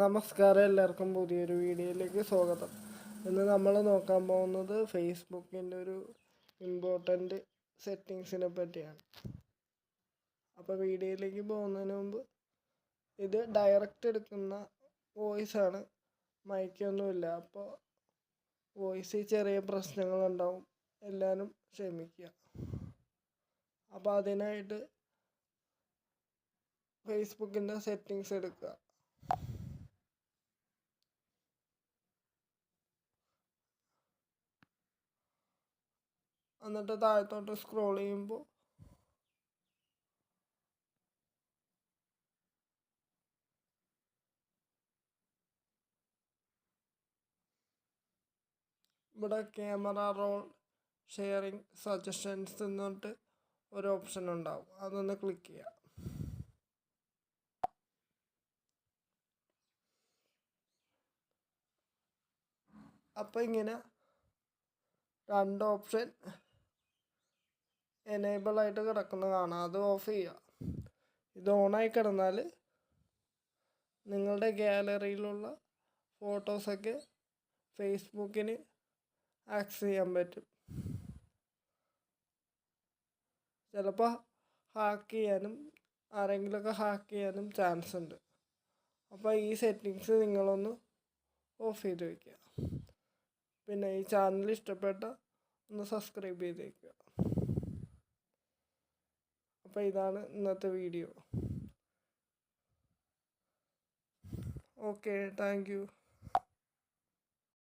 നമസ്കാരം എല്ലാവർക്കും പുതിയൊരു വീഡിയോയിലേക്ക് സ്വാഗതം. ഇന്ന് നമ്മൾ നോക്കാൻ പോകുന്നത് ഫേസ്ബുക്കിന്റെ ഒരു ഇമ്പോർട്ടന്റ് സെറ്റിങ്സിനെ പറ്റിയാണ്. അപ്പോൾ വീഡിയോയിലേക്ക് പോകുന്നതിന് മുമ്പ് ഇത് ഡയറക്റ്റ് എടുക്കുന്ന വോയിസ് ആണ്. മൈക്കൊന്നുമില്ല അപ്പോൾ വോയിസിൽ ചെറിയ പ്രശ്നങ്ങളുണ്ടാവും എല്ലാവരും ക്ഷമിക്കുക. അപ്പോൾ അതിനായിട്ട് ഫേസ്ബുക്കിന്റെ സെറ്റിങ്സ് എടുക്കുക. എന്നിട്ട് താഴത്തോട്ട് സ്ക്രോൾ ചെയ്യുമ്പോൾ ഇവിടെ ക്യാമറ റോൾ ഷെയറിങ് സജഷൻസ് എന്നിട്ട് ഒരു ഓപ്ഷൻ ഉണ്ടാവും. അതൊന്ന് ക്ലിക്ക് ചെയ്യാം. അപ്പം ഇങ്ങനെ രണ്ട് ഓപ്ഷൻ എനേബിൾ ആയിട്ട് കിടക്കുന്ന കാണാം. അത് ഓഫ് ചെയ്യുക ഇത് ഓണായി കിടന്നാൽ നിങ്ങളുടെ ഗാലറിയിലുള്ള ഫോട്ടോസൊക്കെ ഫേസ്ബുക്കിന് ആക്സസ് ചെയ്യാൻ പറ്റും. ചിലപ്പോൾ ഹാക്ക് ചെയ്യാനും ആരെങ്കിലുമൊക്കെ ഹാക്ക് ചെയ്യാനും ചാൻസ് ഉണ്ട്. അപ്പോൾ ഈ സെറ്റിങ്സ് നിങ്ങളൊന്ന് ഓഫ് ചെയ്ത് വയ്ക്കുക പിന്നെ ഈ ചാനൽ ഇഷ്ടപ്പെട്ട ഒന്ന് സബ്സ്ക്രൈബ് ചെയ്തേക്കുക അപ്പോൾ ഇതാണ് ഇന്നത്തെ വീഡിയോ ഓക്കെ താങ്ക്